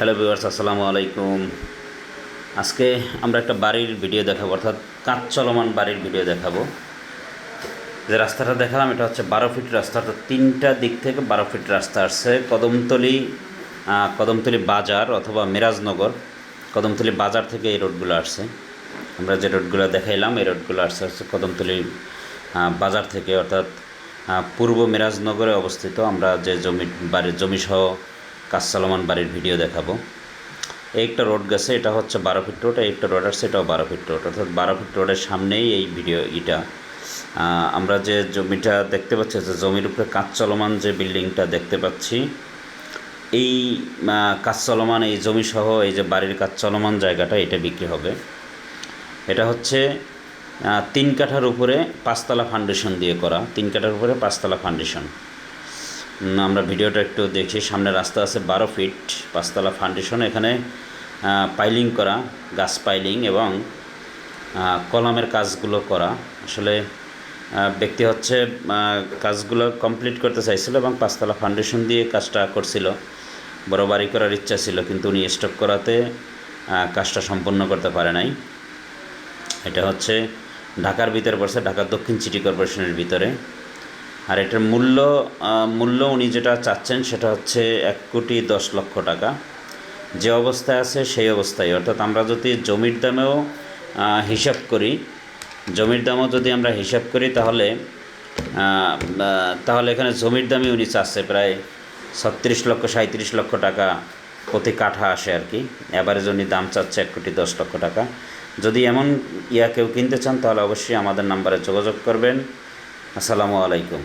Hello viewers, আসসালামু আলাইকুম। আজকে আমরা একটা বাড়ির ভিডিও দেখাবো, অর্থাৎ কাঁচ চলমান বাড়ির ভিডিও দেখাবো। যে রাস্তাটা দেখালাম, এটা হচ্ছে বারো ফিট রাস্তা, অর্থাৎ তিনটা দিক থেকে বারো ফিট রাস্তা আসছে। কদমতলি কদমতলি বাজার অথবা মিরাজনগর, কদমতলি বাজার থেকে এই রোডগুলো আসছে। আমরা যে রোডগুলো দেখাইলাম, এই রোডগুলো আসছে হচ্ছে কদমতলি বাজার থেকে, অর্থাৎ পূর্ব মিরাজনগরে অবস্থিত। আমরা যে জমি, বাড়ির জমিসহ কাজ চলমান বাড়ির ভিডিও দেখাবো। একটা রোড গেছে, এটা হচ্ছে বারো ফিট রোড একটা রোড আসছে এটাও বারো ফিট রোড। অর্থাৎ বারো ফিট রোডের সামনেই এই ভিডিও এটা আমরা যে জমিটা দেখতে পাচ্ছি যে জমির উপরে কাজ চলমান যে বিল্ডিংটা দেখতে পাচ্ছি, এই কাজ চলমান এই জমি সহ এই যে বাড়ির কাজ চলমান জায়গাটা এটা বিক্রি হবে। এটা হচ্ছে তিন কাঠার উপরে পাঁচতলা ফাউন্ডেশন দিয়ে করা, তিন কাঠার উপরে পাঁচতলা ফাউন্ডেশন। আমরা ভিডিওটা একটু দেখি। সামনে রাস্তা আছে বারো ফিট, পাঁচতলা ফাউন্ডেশন এখানে পাইলিং করা, গাছ পাইলিং এবং কলামের কাজগুলো করা। আসলে ব্যক্তি হচ্ছে কাজগুলো কমপ্লিট করতে চাইছিল এবং পাঁচতলা ফাউন্ডেশন দিয়ে কাজটা করছিল। বড় বাড়ি করার ইচ্ছা ছিল, কিন্তু উনি স্টক করাতে কাজটা সম্পন্ন করতে পারে নাই। এটা হচ্ছে, ঢাকার ভিতরে পড়ছে, ঢাকার দক্ষিণ সিটি কর্পোরেশনের ভিতরে। আর এটার মূল্য মূল্য উনি যেটা চাচ্ছেন সেটা হচ্ছে এক কোটি দশ লক্ষ টাকা। যে অবস্থায় আছে সেই অবস্থায়। অর্থাৎ আমরা যদি জমির দামেও হিসাব করি, জমির দামও যদি আমরা হিসাব করি তাহলে তাহলে এখানে জমির দামই উনি চাচ্ছে প্রায় ছত্রিশ লক্ষ সাঁত্রিশ লক্ষ টাকা প্রতি কাঠা আসে আর কি। অ্যাভারেজ উনি দাম চাচ্ছে এক কোটি দশ লক্ষ টাকা। যদি এমন ইয়া কেউ কিনতে চান তাহলে অবশ্যই আমাদের নাম্বারে যোগাযোগ করবেন। আসসালামু আলাইকুম।